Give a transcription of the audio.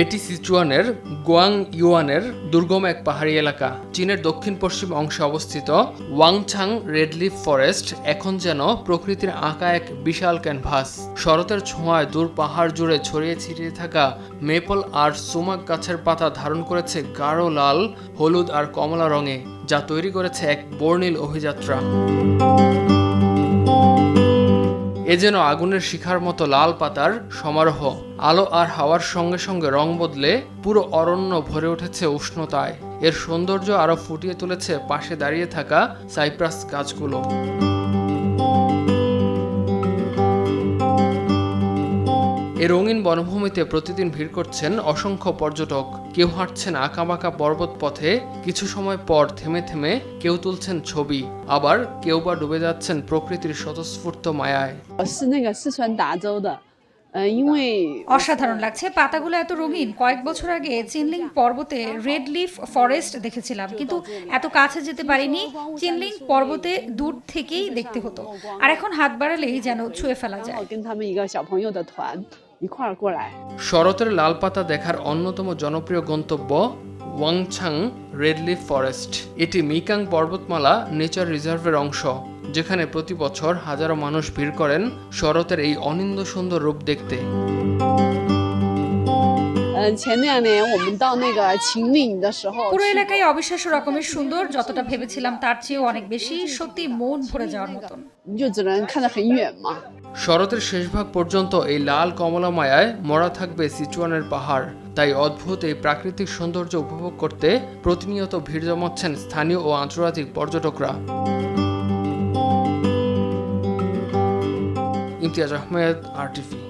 এটি সিচুয়ানের গোয়াং ইউয়ানের দুর্গম এক পাহাড়ি এলাকা। চীনের দক্ষিণ পশ্চিম অংশে অবস্থিত ওয়াংছাং রেডলিফ ফরেস্ট এখন যেন প্রকৃতির আঁকা এক বিশাল ক্যানভাস। শরতের ছোঁয়ায় দূর পাহাড় জুড়ে ছড়িয়ে ছিটিয়ে থাকা মেপল আর সুমাক গাছের পাতা ধারণ করেছে গাঢ় লাল, হলুদ আর কমলা রঙে, যা তৈরি করেছে এক বর্ণিল অভিযাত্রা। এ যেন আগুনের শিখার মতো লাল পাতার সমারোহ। আলো আর হাওয়ার সঙ্গে সঙ্গে রং বদলে পুরো অরণ্য ভরে উঠেছে উষ্ণতায়। এর সৌন্দর্য আরও ফুটিয়ে তুলেছে পাশে দাঁড়িয়ে থাকা সাইপ্রাস গাছগুলো। এ রঙিন বনভূমিতে প্রতিদিন ভিড় করছেন অসংখ্য পর্যটক। কেউ হাঁটছেন আঁকাবাঁকা পর্বত পথে কিছু সময় পর থেমে থেমে কেউ তুলছেন ছবি আবার কেউ বা ডুবে যাচ্ছেন প্রকৃতির স্বতঃস্ফূর্ত মায়ায়। অসাধারণ লাগছে। পাতাগুলো এত রঙিন। কয়েক বছর আগে চিনলিং পর্বতে রেড লিফ ফরেস্ট দেখেছিলাম। কিন্তু এত কাছে যেতে পারিনি। চিনলিং পর্বতে দূর থেকেই দেখতে হতো। আর এখন হাত বাড়ালেই যেন ছুঁয়ে ফেলা যায়। 一个小朋友的团一块儿过来。 শরতের লাল পাতা দেখার অন্যতম জনপ্রিয় গন্তব্য ওয়াংছাং রেডলিফ ফরেস্ট এটি মিকাং পর্বতমালা নেচার রিজার্ভের অংশ যেখানে প্রতি বছর হাজারো মানুষ ভিড় করেন শরতের এই অনিন্দ সুন্দর রূপ দেখতে 嗯，前两年我们到那个秦岭的时候， পুরো এলাকায় অবিশ্বাস্য রকমের সুন্দর যতটা ভেবেছিলাম তার চেয়েও অনেক বেশি সত্যি মন ভরে যাওয়ার মতন 你就只能看得很远嘛。 শরতের শেষ ভাগ পর্যন্ত এই লাল কমলা মায়ায় মরা থাকবে সিচুয়ানের পাহাড়। তাই অদ্ভুত এই প্রাকৃতিক সৌন্দর্য উপভোগ করতে প্রতিনিয়ত ভিড় জমাচ্ছেন স্থানীয় ও আন্তর্জাতিক পর্যটকরা। ইমতিয়াজ আহমেদ, আর টিভি